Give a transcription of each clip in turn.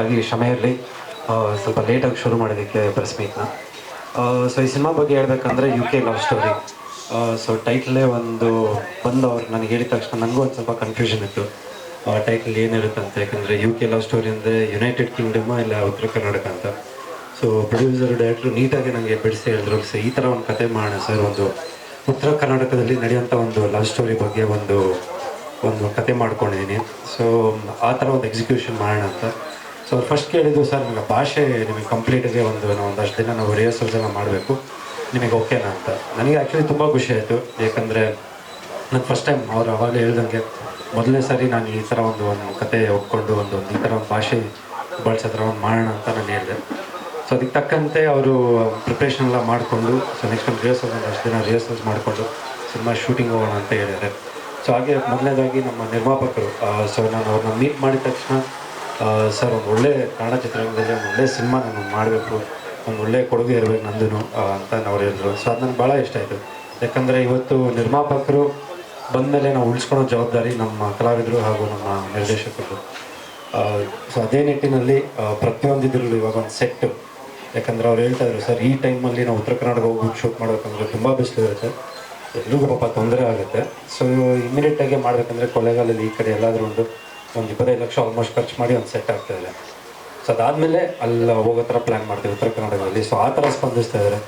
ಹಾಗೆ ಕ್ಷಮೆಯಲ್ಲಿ ಇರಲಿ. ಸ್ವಲ್ಪ ಲೇಟಾಗಿ ಶುರು ಮಾಡೋದಕ್ಕೆ ಪ್ರೆಸ್ ಮೀಟ್ನ ಸೊ ಈ ಸಿನಿಮಾ ಬಗ್ಗೆ ಹೇಳ್ಬೇಕಂದ್ರೆ U K love story so ಟೈಟ್ಲೇ ಒಂದು ಬಂದು ಅವ್ರು ನನಗೆ ಹೇಳಿದ ತಕ್ಷಣ ನನಗೂ ಒಂದು ಸ್ವಲ್ಪ ಕನ್ಫ್ಯೂಷನ್ ಇತ್ತು. ಟೈಟ್ಲ್ ಏನಿರುತ್ತೆ ಅಂತ. ಯಾಕಂದರೆ ಯು ಕೆ ಲವ್ ಸ್ಟೋರಿ ಅಂದರೆ ಯುನೈಟೆಡ್ ಕಿಂಗ್ಡಮ್ ಇಲ್ಲ ಉತ್ತರ ಕರ್ನಾಟಕ ಅಂತ. ಸೊ ಪ್ರೊಡ್ಯೂಸರ್ ಡೈರೆಕ್ಟ್ರು ನೀಟಾಗಿ ನನಗೆ ಬಿಡಿಸಿ ಹೇಳಿದ್ರು. ಸರ್ ಈ ಥರ ಒಂದು ಕತೆ ಮಾಡೋಣ ಸರ್. ಒಂದು ಉತ್ತರ ಕರ್ನಾಟಕದಲ್ಲಿ ನಡೆಯುವಂಥ ಒಂದು ಲವ್ ಸ್ಟೋರಿ ಬಗ್ಗೆ ಒಂದು ಒಂದು ಕತೆ ಮಾಡ್ಕೊಂಡಿದ್ದೀನಿ ಸೊ ಆ ಥರ ಒಂದು ಎಕ್ಸಿಕ್ಯೂಷನ್ ಮಾಡೋಣ ಅಂತ. ಸೊ ಫಸ್ಟ್ ಕೇಳಿದ್ದು ಸರ್ ನಿಮಗೆ ಭಾಷೆ ನಿಮಗೆ ಕಂಪ್ಲೀಟಾಗಿ ಒಂದು ಒಂದಷ್ಟು ದಿನ ನಾವು ರಿಹರ್ಸಲ್ಸ್ ಎಲ್ಲ ಮಾಡಬೇಕು. ನಿಮಗೆ ಓಕೆನಾ ಅಂತ. ನನಗೆ ಆ್ಯಕ್ಚುಲಿ ತುಂಬ ಖುಷಿ ಆಯಿತು. ಯಾಕಂದರೆ ನಾನು ಫಸ್ಟ್ ಟೈಮ್ ಅವ್ರು ಅವಾಗಲೇ ಹೇಳ್ದಂಗೆ, ಮೊದಲನೇ ಸಾರಿ ನಾನು ಈ ಥರ ಒಂದು ಒಂದು ಕತೆ ಒಪ್ಕೊಂಡು ಒಂದು ಒಂದು ಈ ಥರ ಒಂದು ಭಾಷೆ ಬಳಸೋ ಥರ ಒಂದು ಮಾಡೋಣ ಅಂತ ನಾನು ಹೇಳಿದೆ. ಸೊ ಅದಕ್ಕೆ ತಕ್ಕಂತೆ ಅವರು ಪ್ರಿಪ್ರೇಷನ್ ಎಲ್ಲ ಮಾಡಿಕೊಂಡು ಸೊ ನೆಕ್ಸ್ಟ್ ಒಂದು ರಿಹರ್ಸಲ್ ಒಂದಷ್ಟು ದಿನ ರಿಹರ್ಸಲ್ಸ್ ಮಾಡಿಕೊಂಡು ಸಿನಿಮಾ ಶೂಟಿಂಗ್ ಹೋಗೋಣ ಅಂತ ಹೇಳಿದ್ದಾರೆ. ಸೊ ಹಾಗೆ ಮೊದಲನೇದಾಗಿ ನಮ್ಮ ನಿರ್ಮಾಪಕರು ಸೊ ನಾನು ಅವ್ರನ್ನ ಮೀಟ್ ಮಾಡಿದ ತಕ್ಷಣ ಸರ್, ಒಂದು ಒಳ್ಳೆ ಕನ್ನಡ ಚಿತ್ರರಂಗದಲ್ಲಿ ಒಂದು ಒಳ್ಳೆ ಸಿನಿಮಾ ನಾನು ಮಾಡಬೇಕು, ಒಂದು ಒಳ್ಳೆ ಕೊಡುಗೆ ಇರಬೇಕು ನಂದು ಅಂತ ಅವ್ರು ಹೇಳಿದ್ರು. ಸೊ ಅದು ನನಗೆ ಭಾಳ ಇಷ್ಟ ಆಯಿತು. ಯಾಕಂದರೆ ಇವತ್ತು ನಿರ್ಮಾಪಕರು ಬಂದಮೇಲೆ ನಾವು ಉಳಿಸ್ಕೊಳ್ಳೋ ಜವಾಬ್ದಾರಿ ನಮ್ಮ ಕಲಾವಿದರು ಹಾಗೂ ನಮ್ಮ ನಿರ್ದೇಶಕರು. ಸೊ ಅದೇ ನಿಟ್ಟಿನಲ್ಲಿ ಪ್ರತಿಯೊಂದು ಇದ್ರಲ್ಲೂ ಇವಾಗ ಒಂದು ಸೆಟ್ ಯಾಕಂದರೆ ಅವ್ರು ಹೇಳ್ತಾ ಇದ್ರು, ಸರ್, ಈ ಟೈಮಲ್ಲಿ ನಾವು ಉತ್ತರ ಕರ್ನಾಟಕ ಹೋಗಿ ಶೂಟ್ ಮಾಡಬೇಕಂದ್ರೆ ತುಂಬ ಬಿಸಿಲು ಇರುತ್ತೆ. ಎಲ್ರಿಗೂ ಪಾಪ ತೊಂದರೆ ಆಗುತ್ತೆ. ಸೊ ಇಮಿಡಿಯೇಟಾಗಿ ಮಾಡಬೇಕಂದ್ರೆ ಕೊಳ್ಳೇಗಾಲದಲ್ಲಿ ಈ ಕಡೆ ಎಲ್ಲಾದರೂ ಒಂದು ಒಂದು ಇಪ್ಪತ್ತೈದು ಲಕ್ಷ ಆಲ್ಮೋಸ್ಟ್ ಖರ್ಚು ಮಾಡಿ ಒಂದು ಸೆಟ್ ಆಗ್ತಾ ಇದೆ. ಸೊ ಅದಾದಮೇಲೆ ಅಲ್ಲಿ ಹೋಗೋ ಥರ ಪ್ಲ್ಯಾನ್ ಮಾಡ್ತೀವಿ ಉತ್ತರ ಕರ್ನಾಟಕದಲ್ಲಿ. ಸೊ ಆ ಥರ ಸ್ಪಂದಿಸ್ತಾ ಇದ್ದಾರೆ.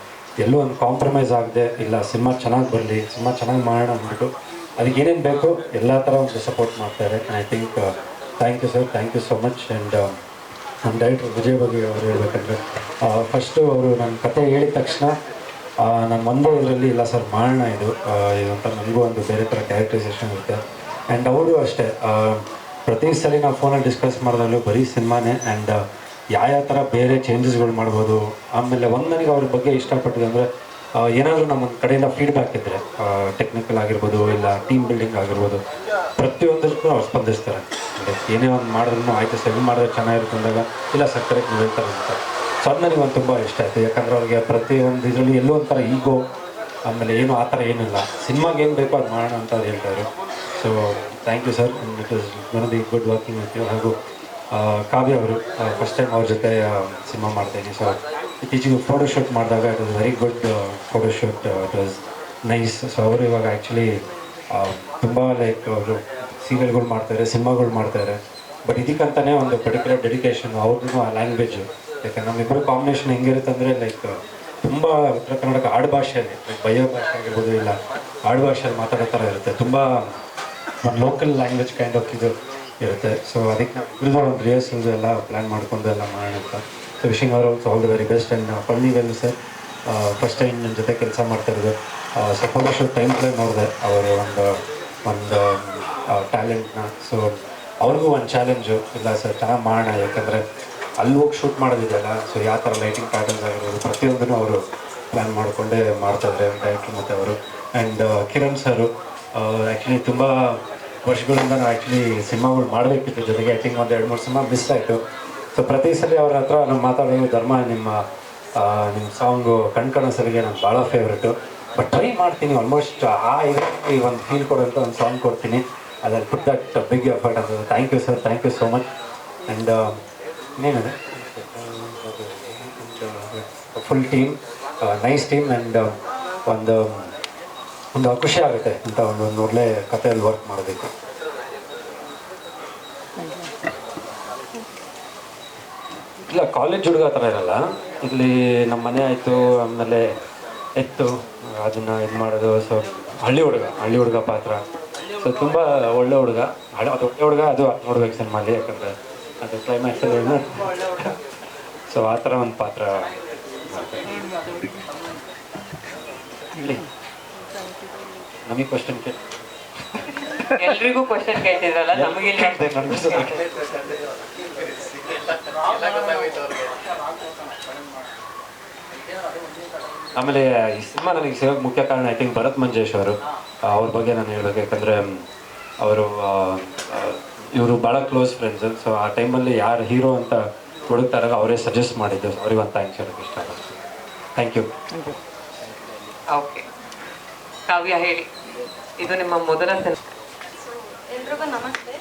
ಎಲ್ಲೂ ಒಂದು ಕಾಂಪ್ರಮೈಸ್ ಆಗದೆ, ಇಲ್ಲ ಸಿನಿಮಾ ಚೆನ್ನಾಗಿ ಬರಲಿ, ಸಿನಿಮಾ ಚೆನ್ನಾಗಿ ಮಾಡೋಣ ಅಂದ್ಬಿಟ್ಟು ಅದಕ್ಕೆ ಏನೇನು ಬೇಕು ಎಲ್ಲ ಥರ ಒಂದು ಸಪೋರ್ಟ್ ಮಾಡ್ತಾರೆ I think thank you sir thank you so much and ನಮ್ಮ ಡೈರೆಕ್ಟರ್ ವಿಜಯ್ ಬಗ್ಗೆ ಅವರು ಹೇಳ್ಬೇಕಂದ್ರೆ ಫಸ್ಟು ಅವರು ನನ್ನ ಕತೆ ಹೇಳಿದ ತಕ್ಷಣ ನಾನು ಒಂದೇ ಇದರಲ್ಲಿ ಇಲ್ಲ ಸರ್ ಮಾಡೋಣ ಇದು ಇದು ಇದಂತ ನನಗೂ ಒಂದು ಬೇರೆ ಥರ ಕ್ಯಾರೆಕ್ಟರೈಸೇಷನ್ ಇರುತ್ತೆ. ಆ್ಯಂಡ್ ಅವರು ಅಷ್ಟೇ ಪ್ರತಿ ಸಲ ನಾವು ಫೋನಲ್ಲಿ ಡಿಸ್ಕಸ್ ಮಾಡಿದಾಗಲೂ ಬರೀ ಸಿನಿಮಾನೇ ಆ್ಯಂಡ್ ಯಾವ ಥರ ಬೇರೆ ಚೇಂಜಸ್ಗಳು ಮಾಡ್ಬೋದು. ಆಮೇಲೆ ಒಂದು ನನಗೆ ಅವ್ರ ಬಗ್ಗೆ ಇಷ್ಟಪಟ್ಟಿದೆ ಅಂದರೆ ಏನಾದರೂ ನಮ್ಮ ಕಡೆಯಿಂದ ಫೀಡ್ಬ್ಯಾಕ್ ಇದ್ದರೆ ಟೆಕ್ನಿಕಲ್ ಆಗಿರ್ಬೋದು ಇಲ್ಲ ಟೀಮ್ ಬಿಲ್ಡಿಂಗ್ ಆಗಿರ್ಬೋದು, ಪ್ರತಿಯೊಂದಕ್ಕೂ ಅವ್ರು ಸ್ಪಂದಿಸ್ತಾರೆ. ಏನೇ ಒಂದು ಮಾಡಿದ್ರು ಆಯಿತು ಇದು ಮಾಡಿದ್ರೆ ಚೆನ್ನಾಗಿರುತ್ತೆ ಅಂದಾಗ, ಇಲ್ಲ ಸಕ್ಕರೆ ಹೇಳ್ತಾರೆ ಅಂತ. ಸೊ ಅದು ನನಗೆ ಒಂದು ತುಂಬ ಇಷ್ಟ ಆಯಿತು. ಯಾಕಂದರೆ ಅವ್ರಿಗೆ ಪ್ರತಿಯೊಂದು ಇದರಲ್ಲಿ ಎಲ್ಲೋ ಒಂಥರ ಈಗೋ ಆಮೇಲೆ ಏನು ಆ ಥರ ಏನಿಲ್ಲ. ಸಿನಿಮಾಗೆ ಏನು ಬೇಕೋ ಅದು ಮಾಡೋಣ ಅಂತ ಹೇಳ್ತಾರೆ so thank you sir. It is one the good working with you ಹಾಗೂ ಕಾವ್ಯ ಅವರು ಫಸ್ಟ್ ಟೈಮ್ ಅವ್ರ ಜೊತೆ ಸಿನಿಮಾ ಮಾಡ್ತಾಯಿದ್ದೀನಿ ಸೊ ಇತ್ತೀಚೆಗೆ ಫೋಟೋಶೂಟ್ ಮಾಡಿದಾಗ it was very good photoshoot it was nice so ಅವರು ಇವಾಗ ಆ್ಯಕ್ಚುಲಿ ತುಂಬ ಲೈಕ್ ಅವರು ಸೀರಿಯಲ್ಗಳು ಮಾಡ್ತಾರೆ, ಸಿನಿಮಾಗಳು ಮಾಡ್ತಾರೆ. ಬಟ್ ಇದಕ್ಕಂತಲೇ ಒಂದು ಪರ್ಟಿಕ್ಯುಲರ್ ಡೆಡಿಕೇಶನ್ ಅವ್ರಿಗೂ ಆ ಲ್ಯಾಂಗ್ವೇಜು ಯಾಕಂದ್ರೆ ನಮ್ಮಿಬ್ಬರು ಕಾಂಬಿನೇಷನ್ ಹೆಂಗಿರುತ್ತೆ ಅಂದರೆ ಲೈಕ್ ತುಂಬ ಉತ್ತರ ಕರ್ನಾಟಕ ಆಡು ಭಾಷೆಯಲ್ಲಿ ಲೈಕ್ ಬಯ್ಯೋ ಭಾಷೆ ಆಗಿರ್ಬೋದು ಇಲ್ಲ ಆಡು ಭಾಷೆಯಲ್ಲಿ ಮಾತಾಡೋ ಥರ ಇರುತ್ತೆ. ತುಂಬ ಒಂದು ಲೋಕಲ್ ಲ್ಯಾಂಗ್ವೇಜ್ ಕೈಂಡ್ ಆಫ್ ಇದು ಇರುತ್ತೆ. ಸೊ ಅದಕ್ಕೆ ನಾವು ಇಬ್ಬರದ್ದು ಒಂದು ರಿಹರ್ಸಲ್ಸ್ ಎಲ್ಲ ಪ್ಲ್ಯಾನ್ ಮಾಡ್ಕೊಂಡು ಎಲ್ಲ ಮಾಡೋಣ ಅಂತ. ಸೊ ವಿಶಿಂಗ್ ಅವರು all the very best and Palli well sir first time ನನ್ನ ಜೊತೆ ಕೆಲಸ ಮಾಡ್ತಾ ಇರೋದು. ಸೊ ಫೋಟೋಶೂಟ್ ಟೈಮ್ ಪ್ಲೇ ನೋಡಿದೆ ಅವರು ಒಂದು ಒಂದು ಟ್ಯಾಲೆಂಟ್ನ ಸೊ ಅವ್ರಿಗೂ ಒಂದು ಚಾಲೆಂಜು ಇಲ್ಲ ಸರ್ ಚೆನ್ನಾಗಿ ಮಾಡೋಣ. ಯಾಕಂದರೆ ಅಲ್ಲಿ ಹೋಗಿ ಶೂಟ್ ಮಾಡೋದಿದೆಯಲ್ಲ. ಸೊ ಯಾವ ಥರ ಲೈಟಿಂಗ್ ಪ್ಯಾಟರ್ನ್ಸ್ ಆಗಿರ್ಬೋದು, ಪ್ರತಿಯೊಂದನ್ನು ಅವರು ಪ್ಲ್ಯಾನ್ ಮಾಡಿಕೊಂಡೇ ಮಾಡ್ತಾಯಿದ್ದಾರೆ ಡೈರೆಕ್ಟ್ರು ಮತ್ತು ಅವರು. ಆ್ಯಂಡ್ ಕಿರಣ್ ಸರು ಆ್ಯಕ್ಚುಲಿ ತುಂಬ ವರ್ಷಗಳಿಂದ ನಾನು ಆ್ಯಕ್ಚುಲಿ ಸಿನಿಮಾಗಳು ಮಾಡಬೇಕಿತ್ತು ಜೊತೆಗೆ ಐ ಥಿಂಕ್ ಒಂದು ಎರಡು ಮೂರು ಸಿನಿಮಾ ಮಿಸ್ ಆಯಿತು. ಸೊ ಪ್ರತಿ ಸಲ ಅವ್ರ ಹತ್ರ ನಾನು ಮಾತಾಡೋದು ಧರ್ಮ, ನಿಮ್ಮ ನಿಮ್ಮ ಸಾಂಗು ಕಣ್ಕಣಸರಿಗೆ ನಾನು ಭಾಳ ಫೇವ್ರೇಟು ಬಟ್ ಟ್ರೈ ಮಾಡ್ತೀನಿ ಆಲ್ಮೋಸ್ಟ್ ಆ ಇದಕ್ಕೆ ಒಂದು ಫೀಲ್ ಕೊಡೋಂಥ ಒಂದು ಸಾಂಗ್ ಕೊಡ್ತೀನಿ. ಅದ್ರಲ್ಲಿ ಪುಟ್ ದಟ್ ಬಿಗ್ ಎಫರ್ಟ್ ಅಂತ thank you sir thank you so much and ಇನ್ನೇನಿದೆ? Full team nice team and ಒಂದು ಒಂದು ಖುಷಿ ಆಗುತ್ತೆ ಇಂಥ ಒಂದು ಒಂದು ಒಳ್ಳೆ ಕಥೆಯಲ್ಲಿ ವರ್ಕ್ ಮಾಡಬೇಕು ಇಲ್ಲ ಕಾಲೇಜ್ ಹುಡುಗ ಥರ ಇರಲ್ಲ. ಇಲ್ಲಿ ನಮ್ಮ ಮನೆ ಆಯಿತು, ಆಮೇಲೆ ಎತ್ತು, ಅದನ್ನು ಇದು ಮಾಡೋದು ಸೊ ಹಳ್ಳಿ ಹುಡುಗ ಹಳ್ಳಿ ಹುಡುಗ ಪಾತ್ರ. ಸೊ ತುಂಬ ಒಳ್ಳೆ ಹುಡುಗ. ಹಳೆ, ಅದು ಒಳ್ಳೆ ಹುಡುಗ, ಅದು ನೋಡ್ಬೇಕು ಸಿನಿಮಾಲಿ, ಯಾಕಂದರೆ ಅದು ಕ್ಲೈಮ್ಯಾಕ್ಸಲ್ಲಿ ಸೊ ಆ ಥರ ಒಂದು ಪಾತ್ರ ಇಲ್ಲಿ ನಮಗೆ ಕ್ವಶನ್ ಕೇಳಿ. ಎಲ್ರಿಗೂ ಕ್ವಶನ್ ಕೇಳ್ತಿದ್ರಲ್ಲ ನಮಗಿಲ್ಲ ಆಮೇಲೆ ಈ ಸಿನಿಮಾ ನನಗೆ ಸಿಗೋಕ್ಕೆ ಮುಖ್ಯ ಕಾರಣ ಐ ಥಿಂಕ್ ಭರತ್ ಮಂಜೇಶ್ ಅವರು. ಅವ್ರ ಬಗ್ಗೆ ನಾನು ಹೇಳೋದು ಯಾಕಂದರೆ ಅವರು ಇವರು ಭಾಳ ಕ್ಲೋಸ್ ಫ್ರೆಂಡ್ಸ್ ಸೊ ಆ ಟೈಮಲ್ಲಿ ಯಾರು ಹೀರೋ ಅಂತ ಹುಡುಕ್ತಾರಾಗ ಅವರೇ ಸಜೆಸ್ಟ್ ಮಾಡಿದ್ದು. ಅವ್ರಿಗೆ ಒಂದು ಥ್ಯಾಂಕ್ಸ್ ಹೇಳೋಕ್ಕೆ ಇಷ್ಟ ಥ್ಯಾಂಕ್ ಯು ಓಕೆ ಕಾವ್ಯ ಹೇಳಿ. ಇದು ನಿಮ್ಮ ಮೊದಲ ಎಲ್ರಿಗೂ ನಮಸ್ತೆ.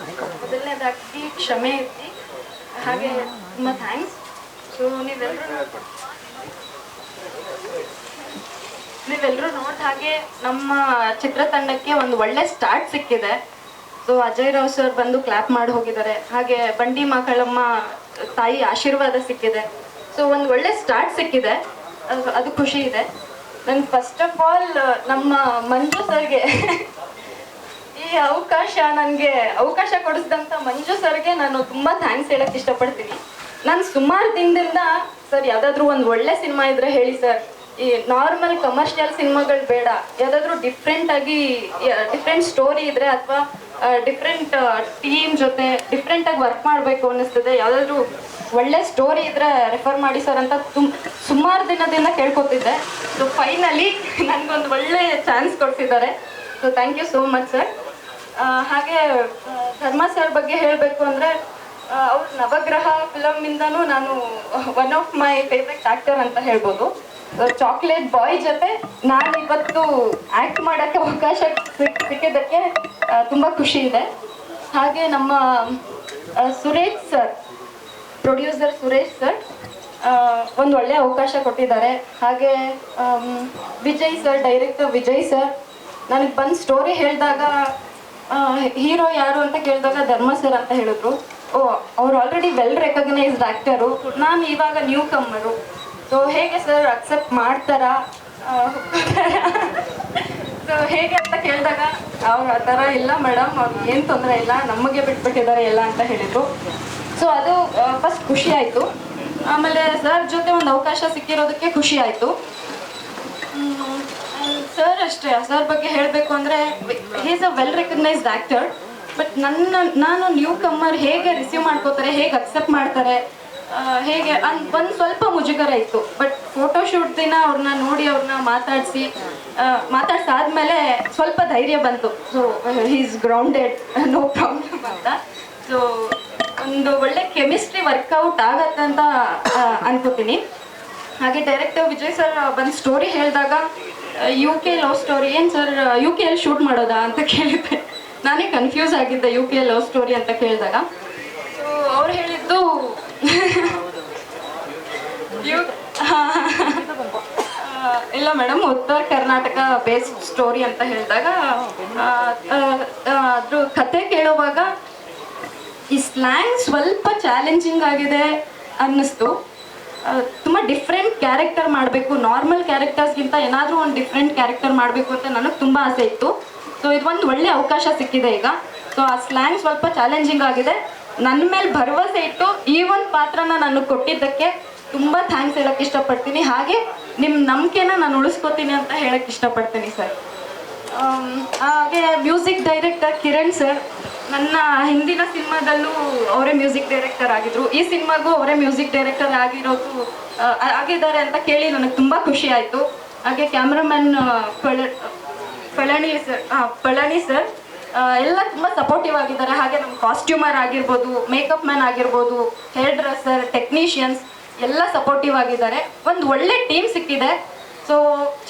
ಮೊದಲನೇ ಮೊದಲನೇದಾಗಿ ಕ್ಷಮೆ ಇರ್ತಿ. ಹಾಗೆ ತುಂಬ ಥ್ಯಾಂಕ್ಸ್ ಸೊ ನೀವೆಲ್ಲರೂ ನೀವೆಲ್ಲರೂ ನೋಡಿದ ಹಾಗೆ ನಮ್ಮ ಚಿತ್ರತಂಡಕ್ಕೆ ಒಂದು ಒಳ್ಳೆ ಸ್ಟಾರ್ಟ್ ಸಿಕ್ಕಿದೆ. ಸೊ ಅಜಯ್ ರಾವ್ ಸರ್ ಬಂದು ಕ್ಲಾಪ್ ಮಾಡಿ ಹೋಗಿದ್ದಾರೆ. ಹಾಗೆ ಬಂಡಿ ಮಕ್ಕಳಮ್ಮ ತಾಯಿ ಆಶೀರ್ವಾದ ಸಿಕ್ಕಿದೆ. ಸೊ ಒಂದು ಒಳ್ಳೆ ಸ್ಟಾರ್ಟ್ ಸಿಕ್ಕಿದೆ. ಅದು ಖುಷಿ ಇದೆ. ನಂಗೆ ಫಸ್ಟ್ ಆಫ್ ಆಲ್ ನಮ್ಮ ಮಂಜು ಸರ್ಗೆ ಈ ಅವಕಾಶ ನನಗೆ ಅವಕಾಶ ಕೊಡಿಸಿದಂಥ ಮಂಜು ಸರ್ಗೆ ನಾನು ತುಂಬ ಥ್ಯಾಂಕ್ಸ್ ಹೇಳಕ್ಕೆ ಇಷ್ಟಪಡ್ತೀನಿ. ನಾನು ಸುಮಾರು ದಿನದಿಂದ ಸರ್, ಯಾವುದಾದ್ರೂ ಒಂದು ಒಳ್ಳೆ ಸಿನಿಮಾ ಇದ್ರೆ ಹೇಳಿ ಸರ್. ಈ ನಾರ್ಮಲ್ ಕಮರ್ಷಿಯಲ್ ಸಿನಿಮಾಗಳು ಬೇಡ. ಯಾವುದಾದ್ರೂ ಡಿಫ್ರೆಂಟ್ ಆಗಿ ಡಿಫ್ರೆಂಟ್ ಸ್ಟೋರಿ ಇದ್ರೆ ಅಥವಾ ಡಿಫ್ರೆಂಟ್ ಟೀಮ್ ಜೊತೆ ಡಿಫ್ರೆಂಟ್ ಆಗಿ ವರ್ಕ್ ಮಾಡಬೇಕು ಅನ್ನಿಸ್ತದೆ. ಯಾವುದಾದ್ರೂ ಒಳ್ಳೆ ಸ್ಟೋರಿ ಇದ್ರೆ ರೆಫರ್ ಮಾಡಿ ಸರ್ ಅಂತ ತುಮ್, ಸುಮಾರು ದಿನದಿಂದ ಕೇಳ್ಕೊತಿದ್ದೆ. ಸೊ ಫೈನಲಿ ನನಗೊಂದು ಒಳ್ಳೆ ಚಾನ್ಸ್ ಕೊಡ್ತಿದ್ದಾರೆ so thank you so much sir ಹಾಗೆ ಧರ್ಮ ಸರ್ ಬಗ್ಗೆ ಹೇಳಬೇಕು ಅಂದರೆ ಅವ್ರ ನವಗ್ರಹ ಫಿಲಮಿಂದನೂ ನಾನು one of my favourite actor ಅಂತ ಹೇಳ್ಬೋದು. ಚಾಕ್ಲೇಟ್ ಬಾಯ್ ಜೊತೆ ನಾನು ಇವತ್ತು ಆಕ್ಟ್ ಮಾಡೋಕ್ಕೆ ಅವಕಾಶ ಸಿಕ್, ಸಿಕ್ಕಿದ್ದಕ್ಕೆ ತುಂಬ ಖುಷಿ ಇದೆ. ಹಾಗೆ ನಮ್ಮ Suresh sir producer Suresh sir ಒಂದು ಒಳ್ಳೆಯ ಅವಕಾಶ ಕೊಟ್ಟಿದ್ದಾರೆ. ಹಾಗೆ Vijay sir director Vijay sir ನನಗೆ ಬಂದು ಸ್ಟೋರಿ ಹೇಳಿದಾಗ ಹೀರೋ ಯಾರು ಅಂತ ಕೇಳಿದಾಗ ಧರ್ಮ ಸರ್ ಅಂತ ಹೇಳಿದ್ರು. ಓ, ಅವ್ರು ಆಲ್ರೆಡಿ ವೆಲ್ ರೆಕಗ್ನೈಸ್ಡ್ ಆ್ಯಕ್ಟರು ನಾನು ಇವಾಗ ನ್ಯೂ ಕಮ್ಮರು ಸೊ ಹೇಗೆ ಸರ್ ಅಕ್ಸೆಪ್ಟ್ ಮಾಡ್ತಾರಾ? ಸೊ ಹೇಗೆ ಅಂತ ಕೇಳಿದಾಗ, ಅವ್ರು ಆ ಥರ ಇಲ್ಲ ಮೇಡಮ್ ಅವ್ರಿಗೆ ಏನು ತೊಂದರೆ ಇಲ್ಲ, ನಮಗೆ ಬಿಟ್ಬಿಟ್ಟಿದ್ದಾರೆ ಎಲ್ಲ ಅಂತ ಹೇಳಿದರು. ಸೊ ಅದು ಫಸ್ಟ್ ಖುಷಿ ಆಯಿತು. ಆಮೇಲೆ ಸರ್ ಜೊತೆ ಒಂದು ಅವಕಾಶ ಸಿಕ್ಕಿರೋದಕ್ಕೆ ಖುಷಿ ಆಯಿತು. ಸರ್ ಅಷ್ಟೇ. ಸರ್ ಬಗ್ಗೆ ಹೇಳಬೇಕು ಅಂದರೆ is a well recognised actor but ನನ್ನ, ನಾನು ನ್ಯೂ ಕಮ್ಮರ್ ಹೇಗೆ ರಿಸೀವ್ ಮಾಡ್ಕೋತಾರೆ, ಹೇಗೆ ಅಕ್ಸೆಪ್ಟ್ ಮಾಡ್ತಾರೆ ಹೇಗೆ ಅನ್ ಒಂದು ಸ್ವಲ್ಪ ಮುಜುಗರ ಇತ್ತು. ಬಟ್ ಫೋಟೋಶೂಟ್ ದಿನ ಅವ್ರನ್ನ ನೋಡಿ ಅವ್ರನ್ನ ಮಾತಾಡಿಸಿ ಮಾತಾಡ್ಸಾದ್ಮೇಲೆ ಸ್ವಲ್ಪ ಧೈರ್ಯ ಬಂತು. So is grounded no problem ಅಂತ. ಸೊ ಒಂದು ಒಳ್ಳೆ ಕೆಮಿಸ್ಟ್ರಿ ವರ್ಕೌಟ್ ಆಗತ್ತೆ ಅಂತ ಆ, ಅನ್ಕೋತೀನಿ. ಹಾಗೆ ಡೈರೆಕ್ಟರ್ ವಿಜಯ್ ಸರ್ ಬಂದು ಸ್ಟೋರಿ ಹೇಳಿದಾಗ ಯು ಕೆ ಲವ್ ಸ್ಟೋರಿ ಏನು ಸರ್ ಯು ಕೆ ಅಲ್ಲಿ ಶೂಟ್ ಮಾಡೋದಾ ಅಂತ ಕೇಳಿದ್ದೆ. ನಾನೇ ಕನ್ಫ್ಯೂಸ್ ಆಗಿದ್ದೆ ಯು ಕೆ ಲವ್ ಸ್ಟೋರಿ ಅಂತ ಕೇಳಿದಾಗ. ಸೊ ಅವ್ರು ಹೇಳಿದ್ದು ಇಲ್ಲ ಮೇಡಮ್, ಉತ್ತರ ಕರ್ನಾಟಕ ಬೇಸ್ಡ್ ಸ್ಟೋರಿ ಅಂತ ಹೇಳಿದಾಗ ಅದ್ರ ಕತೆ ಕೇಳುವಾಗ ಈ ಸ್ಲ್ಯಾಂಗ್ ಸ್ವಲ್ಪ ಚಾಲೆಂಜಿಂಗ್ ಆಗಿದೆ ಅನ್ನಿಸ್ತು. ತುಂಬ ಡಿಫ್ರೆಂಟ್ ಕ್ಯಾರೆಕ್ಟರ್ ಮಾಡಬೇಕು ನಾರ್ಮಲ್ ಕ್ಯಾರೆಕ್ಟರ್ಸ್ಗಿಂತ ಏನಾದರೂ ಒಂದು ಡಿಫ್ರೆಂಟ್ ಕ್ಯಾರೆಕ್ಟರ್ ಮಾಡಬೇಕು ಅಂತ ನನಗೆ ತುಂಬ ಆಸೆ ಇತ್ತು. ಸೊ ಇದೊಂದು ಒಳ್ಳೆ ಅವಕಾಶ ಸಿಕ್ಕಿದೆ ಈಗ. ಸೊ ಆ ಸ್ಲ್ಯಾಂಗ್ ಸ್ವಲ್ಪ ಚಾಲೆಂಜಿಂಗ್ ಆಗಿದೆ. ನನ್ನ ಮೇಲೆ ಭರವಸೆ ಇಟ್ಟು ಈ ಒಂದು ಪಾತ್ರನ ನಾನು ಕೊಟ್ಟಿದ್ದಕ್ಕೆ ತುಂಬ ಥ್ಯಾಂಕ್ಸ್ ಹೇಳಕ್ಕೆ ಇಷ್ಟಪಡ್ತೀನಿ. ಹಾಗೆ ನಿಮ್ಮ ನಂಬಿಕೆನ ನಾನು ಉಳಿಸ್ಕೊತೀನಿ ಅಂತ ಹೇಳಕ್ಕೆ ಇಷ್ಟಪಡ್ತೀನಿ ಸರ್ ಹಾಗೆ ಮ್ಯೂಸಿಕ್ ಡೈರೆಕ್ಟರ್ ಕಿರಣ್ ಸರ್ ನನ್ನ ಹಿಂದಿನ ಸಿನಿಮಾದಲ್ಲೂ ಅವರೇ ಮ್ಯೂಸಿಕ್ ಡೈರೆಕ್ಟರ್ ಆಗಿದ್ರು. ಈ ಸಿನಿಮಾಗೂ ಅವರೇ ಮ್ಯೂಸಿಕ್ ಡೈರೆಕ್ಟರ್ ಆಗಿರೋದು ಆಗಿದ್ದಾರೆ ಅಂತ ಕೇಳಿ ನನಗೆ ತುಂಬ ಖುಷಿ ಆಯಿತು. ಹಾಗೆ ಕ್ಯಾಮ್ರಾಮನ್ ಪಳ, ಪಳನಿ ಸರ್ ಪಳನಿ ಸರ್ ಎಲ್ಲ ತುಂಬ ಸಪೋರ್ಟಿವ್ ಆಗಿದ್ದಾರೆ. ಹಾಗೆ ನಮ್ಮ ಕಾಸ್ಟ್ಯೂಮರ್ ಆಗಿರ್ಬೋದು ಮೇಕಪ್ ಮ್ಯಾನ್ ಆಗಿರ್ಬೋದು ಹೇರ್ ಡ್ರೆಸ್ಸರ್ ಟೆಕ್ನಿಷಿಯನ್ಸ್ ಎಲ್ಲ ಸಪೋರ್ಟಿವ್ ಆಗಿದ್ದಾರೆ. ಒಂದು ಒಳ್ಳೆ ಟೀಮ್ ಸಿಕ್ಕಿದೆ. ಸೊ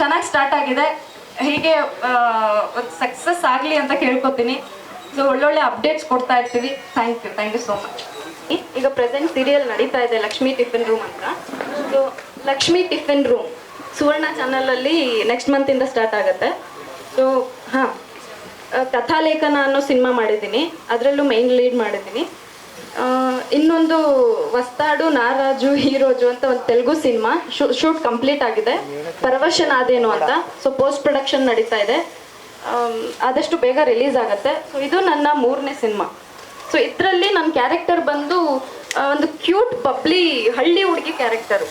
ಚೆನ್ನಾಗಿ ಸ್ಟಾರ್ಟ್ ಆಗಿದೆ. ಹೀಗೆ ಒಂದು ಸಕ್ಸಸ್ ಆಗಲಿ ಅಂತ ಕೇಳ್ಕೊತೀನಿ. ಸೊ ಒಳ್ಳೊಳ್ಳೆ ಅಪ್ಡೇಟ್ಸ್ ಕೊಡ್ತಾ ಇರ್ತೀವಿ. Thank you thank you so much ಈಗ ಪ್ರೆಸೆಂಟ್ ಸೀರಿಯಲ್ ನಡೀತಾ ಇದೆ ಲಕ್ಷ್ಮೀ ಟಿಫಿನ್ ರೂಮ್ ಅಂತ so Lakshmi tiffin room Suvarna ಚಾನಲಲ್ಲಿ ನೆಕ್ಸ್ಟ್ ಮಂತಿಂದ ಸ್ಟಾರ್ಟ್ ಆಗುತ್ತೆ. ಸೊ ಹಾಂ. ಕಥಾಲೇಖನ ಅನ್ನೋ ಸಿನಿಮಾ ಮಾಡಿದ್ದೀನಿ. ಅದರಲ್ಲೂ ಮೈನ್ ಲೀಡ್ ಮಾಡಿದ್ದೀನಿ. ಇನ್ನೊಂದು ವಸ್ತಾಡು ನಾರಾಜು ಹೀರೋಜು ಅಂತ ಒಂದು ತೆಲುಗು ಸಿನಿಮಾ. ಶೂಟ್ ಕಂಪ್ಲೀಟ್ ಆಗಿದೆ. ಪರವಶನಾದೇನು ಅಂತ. ಸೊ ಪೋಸ್ಟ್ ಪ್ರೊಡಕ್ಷನ್ ನಡೀತಾ ಇದೆ. ಆದಷ್ಟು ಬೇಗ ರಿಲೀಸ್ ಆಗುತ್ತೆ. ಸೊ ಇದು ನನ್ನ ಮೂರನೇ ಸಿನಿಮಾ. ಸೊ ಇದರಲ್ಲಿ ನನ್ನ ಕ್ಯಾರೆಕ್ಟರ್ ಬಂದು ಒಂದು ಕ್ಯೂಟ್ ಪಬ್ಲಿ ಹಳ್ಳಿ ಹುಡುಗಿ ಕ್ಯಾರೆಕ್ಟರು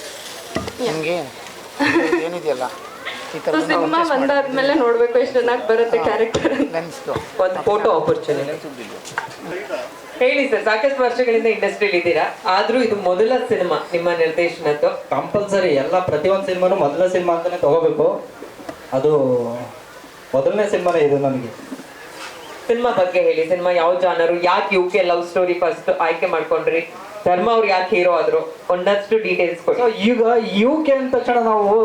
ಈ ಸೊ ಥರ ಸಿನಿಮಾ ನೋಡ್ಬೇಕು ಎಷ್ಟು ಚೆನ್ನಾಗಿ ಬರುತ್ತೆ ಕ್ಯಾರೆಕ್ಟರ್ ಒಂದು ಫೋಟೋ ಆಪರ್ಚುನಿಟಿ ಹೇಳಿ ಸರ್ ಸಾಕಷ್ಟು ವರ್ಷಗಳಿಂದ ಇಂಡಸ್ಟ್ರಿಯಲ್ಲಿ ಇದ್ದೀರಾ? ಆದ್ರೂ ಇದು ಮೊದಲ ಸಿನಿಮಾ ನಿಮ್ಮ ನಿರ್ದೇಶನದ್ದು. ಕಂಪಲ್ಸರಿ ಎಲ್ಲ ಪ್ರತಿಯೊಂದು ಸಿನಿಮಾನು ಮೊದಲ ಸಿನಿಮಾ ಅಂತಾನೆ ತಗೋಬೇಕು. ಅದು ಮೊದಲನೇ ಸಿನಿಮಾನೇ ಇದು ನನಗೆ. ಸಿನಿಮಾ ಬಗ್ಗೆ ಹೇಳಿ ಸಿನಿಮಾ ಯಾವ ಜಾನರು ಯಾಕೆ U K love story first ಆಯ್ಕೆ ಮಾಡ್ಕೊಂಡ್ರಿ? ಧರ್ಮ ಅವ್ರು ಯಾಕೆ ಹೀರೋ ಆದ್ರು? ಒಂದಷ್ಟು ಡೀಟೇಲ್ಸ್ ಕೊಡಿ. ಸೊ ಈಗ ಯು ಕೆ ಅಂದ ತಕ್ಷಣ ನಾವು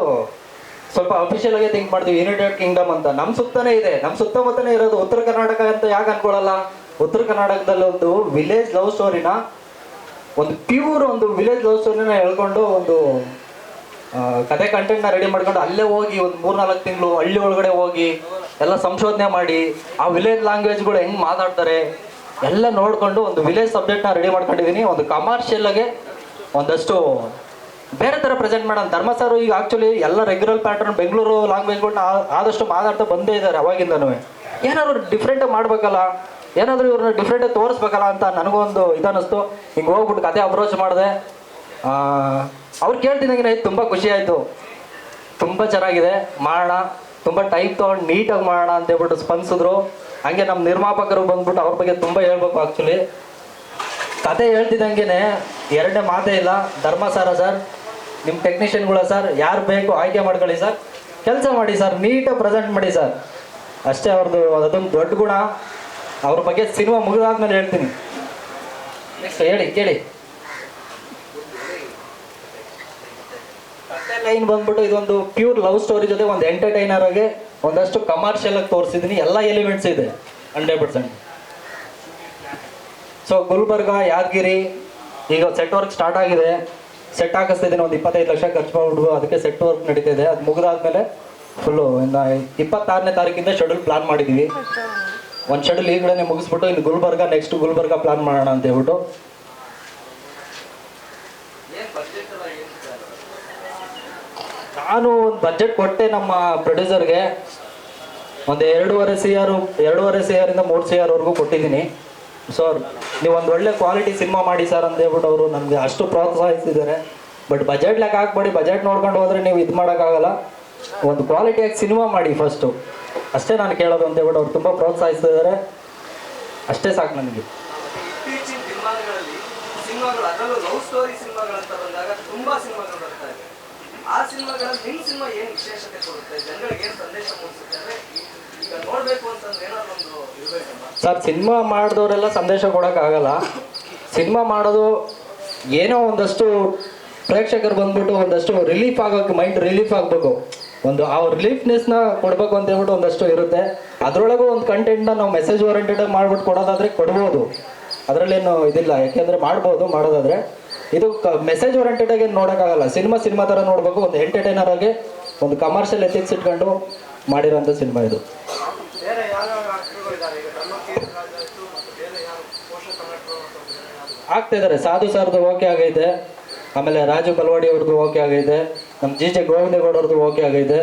ಸ್ವಲ್ಪ ಅಫಿಷಿಯಲ್ ಆಗಿ ಥಿಂಕ್ ಮಾಡ್ತೀವಿ. ಯುನೈಟೆಡ್ ಕಿಂಗ್ಡಮ್ ಅಂತ. ನಮ್ಮ ಸುತ್ತನೇ ಇದೆ. ನಮ್ಮ ಸುತ್ತಮುತ್ತನೇ ಇರೋದು ಉತ್ತರ ಕರ್ನಾಟಕ ಅಂತ ಯಾಕೆ ಅನ್ಕೊಳ್ಳಲ್ಲ ಉತ್ತರ ಕರ್ನಾಟಕದಲ್ಲಿ ಒಂದು ವಿಲೇಜ್ ಲವ್ ಸ್ಟೋರಿನ ಒಂದು ಪ್ಯೂರ್ ಒಂದು ವಿಲೇಜ್ ಲವ್ ಸ್ಟೋರಿನ ಹೇಳ್ಕೊಂಡು ಒಂದು ಕತೆ ಕಂಟೆಂಟ್ನ ರೆಡಿ ಮಾಡ್ಕೊಂಡು ಅಲ್ಲೇ ಹೋಗಿ ಒಂದು ಮೂರ್ನಾಲ್ಕು ತಿಂಗಳು ಹಳ್ಳಿ ಒಳಗಡೆ ಹೋಗಿ ಎಲ್ಲ ಸಂಶೋಧನೆ ಮಾಡಿ, ಆ ವಿಲೇಜ್ ಲ್ಯಾಂಗ್ವೇಜ್ಗಳು ಹೆಂಗ್ ಮಾತಾಡ್ತಾರೆ ಎಲ್ಲ ನೋಡ್ಕೊಂಡು ಒಂದು ವಿಲೇಜ್ ಸಬ್ಜೆಕ್ಟ್ನ ರೆಡಿ ಮಾಡ್ಕೊಂಡಿದ್ದೀನಿ ಒಂದು ಕಮರ್ಷಿಯಲ್ಗೆ ಒಂದಷ್ಟು ಬೇರೆ ಥರ ಪ್ರೆಸೆಂಟ್ ಮಾಡೋಣ. ಧರ್ಮ ಸರ್ ಈಗ ಆ್ಯಕ್ಚುಲಿ ಎಲ್ಲ ರೆಗ್ಯುಲರ್ ಪ್ಯಾಟರ್ನ್ ಬೆಂಗಳೂರು ಲ್ಯಾಂಗ್ವೇಜ್ಗಳನ್ನ ಆದಷ್ಟು ಮಾತಾಡ್ತಾ ಬಂದೇ ಇದ್ದಾರೆ ಅವಾಗಿಂದನೂ. ಏನಾದ್ರು ಡಿಫ್ರೆಂಟಾಗಿ ಮಾಡಬೇಕಲ್ಲ? ಏನಾದರೂ ಇವ್ರನ್ನ ಡಿಫ್ರೆಂಟಾಗಿ ತೋರಿಸ್ಬೇಕಲ್ಲ ಅಂತ ನನಗೊಂದು ಇದನ್ನಿಸ್ತು ಹಿಂಗೆ ಹೋಗ್ಬಿಟ್ಟು ಕತೆ ಅಪ್ರೋಚ್ ಮಾಡಿದೆ. ಅವ್ರು ಕೇಳ್ತಿದ್ದಂಗೆ ತುಂಬ ಖುಷಿ ಆಯಿತು. ತುಂಬ ಚೆನ್ನಾಗಿದೆ. ಮಾಡೋಣ. ತುಂಬ ಟೈಪ್ ತೊಗೊಂಡು ನೀಟಾಗಿ ಮಾಡೋಣ ಅಂತ ಹೇಳ್ಬಿಟ್ಟು ಸ್ಪಂದಿಸಿದ್ರು. ಹಂಗೆ ನಮ್ಮ ನಿರ್ಮಾಪಕರು ಬಂದ್ಬಿಟ್ಟು ಅವ್ರ ಬಗ್ಗೆ ತುಂಬ ಹೇಳ್ಬೇಕು ಆ್ಯಕ್ಚುಲಿ ಕತೆ ಹೇಳ್ತಿದ್ದಂಗೆ ಎರಡನೇ ಮಾತೇ ಇಲ್ಲ. ಧರ್ಮಸಾರ ಸರ್ ನಿಮ್ಮ ಟೆಕ್ನಿಷಿಯನ್ಗಳ ಸರ್ ಯಾರು ಬೇಕು ಆಯ್ಕೆ ಮಾಡ್ಕೊಳ್ಳಿ ಸರ್ ಕೆಲಸ ಮಾಡಿ ಸರ್ ನೀಟಾಗಿ ಪ್ರೆಸೆಂಟ್ ಮಾಡಿ ಸರ್ ಅಷ್ಟೇ ಅವ್ರದ್ದು ಅದೊಂದು ದೊಡ್ಡ ಗುಣ. ಅವ್ರ ಬಗ್ಗೆ ಸಿನಿಮಾ ಮುಗಿದಾದ್ಮೇಲೆ ಹೇಳ್ತೀನಿ. ನೆಕ್ಸ್ಟ್ ಹೇಳಿ, ಕೇಳಿ. ಲೈನ್ ಬಂದ್ಬಿಟ್ಟು ಇದೊಂದು ಪ್ಯೂರ್ ಲವ್ ಸ್ಟೋರಿ ಜೊತೆ ಒಂದು ಎಂಟರ್ಟೈನರ್ ಆಗಿ ಒಂದಷ್ಟು ಕಮರ್ಷಿಯಲ್ ಆಗಿ ತೋರಿಸಿದ್ದೀನಿ ಎಲ್ಲ ಎಲಿಮೆಂಟ್ಸ್ ಇದೆ. Hundred percent so Gulbarga, Yadgir, ಈಗ ಸೆಟ್ ವರ್ಕ್ ಸ್ಟಾರ್ಟ್ ಆಗಿದೆ. ಸೆಟ್ ಹಾಕಿಸ್ತಾ ಇದ್ದೀನಿ ಒಂದು ಇಪ್ಪತ್ತೈದು ಲಕ್ಷ ಖರ್ಚು ಮಾಡ್ಬಿಟ್ಟು ಅದಕ್ಕೆ ಸೆಟ್ ವರ್ಕ್ ನಡೀತಿದೆ ಅದು ಮುಗಿದಾದ್ಮೇಲೆ ಫುಲ್ಲು ಇನ್ನು ಇಪ್ಪತ್ತಾರನೇ ತಾರೀಕಿಂದ ಶೆಡ್ಯೂಲ್ ಪ್ಲಾನ್ ಮಾಡಿದ್ದೀವಿ ಒಂದು ಶೆಡ್ಯೂಲ್ ಈ ಕಡೆನೇ ಮುಗಿಸ್ಬಿಟ್ಟು ಇನ್ನು ಗುಲ್ಬರ್ಗ ನೆಕ್ಸ್ಟ್ ಗುಲ್ಬರ್ಗ ಪ್ಲಾನ್ ಮಾಡೋಣ ಅಂತ ಹೇಳ್ಬಿಟ್ಟು. ನಾನು ಒಂದು ಬಜೆಟ್ ಕೊಟ್ಟೆ ನಮ್ಮ ಪ್ರೊಡ್ಯೂಸರ್ಗೆ ಒಂದು ಎರಡೂವರೆ ಸಿ ಆರು ಎರಡೂವರೆ ಸಿ ಆರಿಂದ ಮೂರು ಸಿ ಆರ್ವರೆಗೂ ಕೊಟ್ಟಿದ್ದೀನಿ. ಸರ್ ನೀವು ಒಂದು ಒಳ್ಳೆ ಕ್ವಾಲಿಟಿ ಸಿನಿಮಾ ಮಾಡಿ ಸರ್ ಅಂತ ಹೇಳ್ಬಿಟ್ಟು ಅವರು ನಮಗೆ ಅಷ್ಟು ಪ್ರೋತ್ಸಾಹಿಸಿದ್ದಾರೆ. ಬಟ್ ಬಜೆಟ್ ಲೆಕ್ಕ ಹಾಕ್ಬೇಡಿ ಬಜೆಟ್ ನೋಡ್ಕೊಂಡು ಹೋದ್ರೆ ನೀವು ಇದು ಮಾಡೋಕ್ಕಾಗಲ್ಲ. ಒಂದು ಕ್ವಾಲಿಟಿಯಾಗಿ ಸಿನಿಮಾ ಮಾಡಿ ಫಸ್ಟು ಅಷ್ಟೇ ನಾನು ಕೇಳೋದು ಅಂತ ಹೇಳ್ಬಿಟ್ಟು ಅವ್ರು ತುಂಬ ಪ್ರೋತ್ಸಾಹಿಸ್ತಿದ್ದಾರೆ ಅಷ್ಟೇ ಸಾಕು ನನಗೆ. ಆ ಸಿನಿಮಾಗಳಲ್ಲಿ ನಿಮ್ಮ ಸಿನಿಮಾ ಏನು ವಿಶೇಷತೆ ಕೊಡುತ್ತೆ? ಜನಗಳಿಗೆ ಏನು ಸಂದೇಶ ಮೂಡಿಸುತ್ತೆ ಸರ್, ಸಿನಿಮಾ ಮಾಡಿದವರೆಲ್ಲ ಸಂದೇಶ ಕೊಡೋಕ್ಕಾಗಲ್ಲ ಸಿನಿಮಾ ಮಾಡೋದು ಏನೋ ಒಂದಷ್ಟು ಪ್ರೇಕ್ಷಕರು ಬಂದ್ಬಿಟ್ಟು ಒಂದಷ್ಟು ರಿಲೀಫ್ ಆಗೋಕೆ ಮೈಂಡ್ ರಿಲೀಫ್ ಆಗಬೇಕು. ಒಂದು ಆ ರಿಲೀಫ್ನೆಸ್ನ ಕೊಡಬೇಕು ಅಂತ ಹೇಳ್ಬಿಟ್ಟು ಒಂದಷ್ಟು ಇರುತ್ತೆ. ಅದರೊಳಗೂ ಒಂದು ಕಂಟೆಂಟ್ನ ನಾವು ಮೆಸೇಜ್ ಓರಿಯೆಂಟೆಡ್ ಮಾಡ್ಬಿಟ್ಟು ಕೊಡೋದಾದ್ರೆ ಕೊಡ್ಬೋದು. ಅದರಲ್ಲೇನು ಇದಿಲ್ಲ. ಯಾಕೆಂದರೆ ಮಾಡ್ಬೋದು, ಮಾಡೋದಾದ್ರೆ. ಇದು ಮೆಸೇಜ್ ಓರಿಯೆಂಟೆಡ್ ಆಗಿ ನೋಡೋಕ್ಕಾಗಲ್ಲ. ಸಿನಿಮಾ ಸಿನಿಮಾ ಥರ ನೋಡಬೇಕು. ಒಂದು ಎಂಟರ್ಟೈನರ್ ಆಗಿ ಒಂದು ಕಮರ್ಷಿಯಲ್ ಎಥಿಕ್ಸ್ ಇಟ್ಕೊಂಡು ಮಾಡಿರೋಂಥ ಸಿನಿಮಾ ಇದು ಆಗ್ತಾ ಇದ್ದಾರೆ ಸಾಧು ಸರ್ದು ಓಕೆ ಆಗೈತೆ ಆಮೇಲೆ ರಾಜು ಬಲ್ವಾಡಿ ಅವ್ರದ್ದು ಓಕೆ ಆಗೈತೆ ನಮ್ಮ ಜಿ ಜೆ ಗೋವಿಂದೇಗೌಡವ್ರದ್ದು ಓಕೆ ಆಗೈತೆ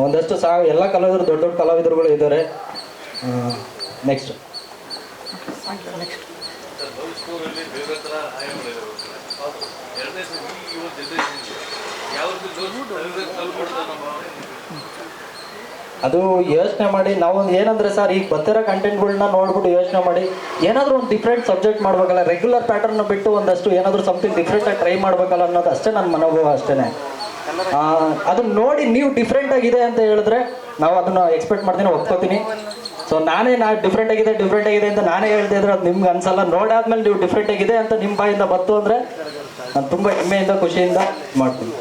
ಒಂದಷ್ಟು ಸಾ ಎಲ್ಲ ಕಲಾವಿದರು ದೊಡ್ಡ ದೊಡ್ಡ ಕಲಾವಿದರುಗಳು ಇದ್ದಾರೆ ನೆಕ್ಸ್ಟ್ ಅದು ಯೋಚನೆ ಮಾಡಿ, ನಾವು ಏನಂದ್ರೆ ಸರ್ ಈಗ ಬರ್ತಿರೋ ಕಂಟೆಂಟ್ಗಳನ್ನ ನೋಡ್ಬಿಟ್ಟು ಯೋಚನೆ ಮಾಡಿ, ಏನಾದರೂ ಒಂದು ಡಿಫ್ರೆಂಟ್ ಸಬ್ಜೆಕ್ಟ್ ಮಾಡ್ಬೇಕಲ್ಲ ರೆಗ್ಯುಲರ್ ಪ್ಯಾಟರ್ನ್ ಬಿಟ್ಟು ಒಂದಷ್ಟು ಏನಾದರೂ ಸಮಥಿಂಗ್ ಡಿಫ್ರೆಂಟಾಗಿ ಟ್ರೈ ಮಾಡ್ಬೇಕಲ್ಲ ಅನ್ನೋದು ಅಷ್ಟೇ ನನ್ನ ಮನೋಭಾವ ಅಷ್ಟೇ ಅದನ್ನ ನೋಡಿ ನೀವು ಡಿಫ್ರೆಂಟ್ ಆಗಿದೆ ಅಂತ ಹೇಳಿದ್ರೆ ನಾವು ಅದನ್ನ ಎಕ್ಸ್ಪೆಕ್ಟ್ ಮಾಡ್ತೀನಿ, ಒಪ್ಕೋತೀನಿ. ಸೊ ನಾನೇ ನಾ ಡಿಫ್ರೆಂಟ್ ಆಗಿದೆ ಡಿಫ್ರೆಂಟ್ ಆಗಿದೆ ಅಂತ ನಾನೇ ಹೇಳ್ತಾ ಇದ್ರೆ ಅದು ನಿಮ್ಗೆ ಅನ್ಸಲ್ಲ. ನೋಡಾದ್ಮೇಲೆ ನೀವು ಡಿಫ್ರೆಂಟ್ ಆಗಿದೆ ಅಂತ ನಿಮ್ಮ ಬಾಯಿಂದ ಬಂತು ಅಂದರೆ ನಾನು ತುಂಬ ಹೆಮ್ಮೆಯಿಂದ, ಖುಷಿಯಿಂದ ಮಾಡ್ತೀನಿ.